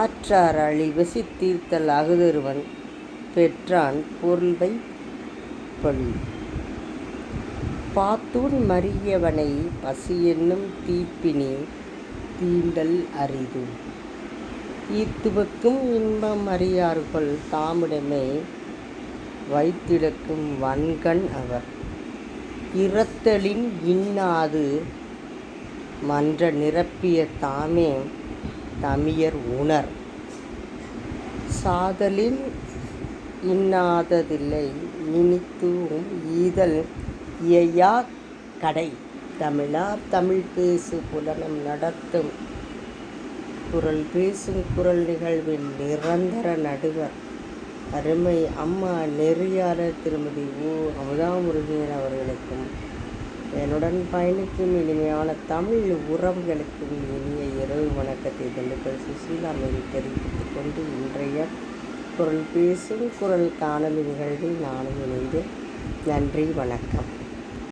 ஆற்றார் அழிவசி தீர்த்தல் அகுதருவன் பெற்றான் பொருள்வை பழி பாத்தூன் மறியவனை பசியென்னும் தீப்பினி தீண்டல் அரிது. ஈத்துவக்கும் இன்பம் அறியார்கள் தாமிடமே வைத்திடக்கும் வன்கண் அவர். இரத்தலின் இன்னாது மன்ற நிரப்பிய தாமே தமியர் உணர். சாதலின் இன்னாததில்லை இனித்தும் ஈதல் இயையாக் கடை. தமிழார் தமிழ் பேசு புலனம் நடத்தும். குரல் பேசும் குரல் நிகழ்வின் நிரந்தர நடுவர். அருமை அம்மா நெறியாளர் திருமதி ஓ அமுதாமுருகன் அவர்களுக்கும் என்னுடன் பயணிக்கும் இனிமையான தமிழ் உறவுகளுக்கும் இனிய இரவு வணக்கத்தை திண்டுக்கல் சுசீலா மேரி தெரிவித்துக் கொண்டு இன்றைய குரல் பேசும் குரல் காணொலி நிகழ்வில் நானும் இணைந்து நன்றி வணக்கம்.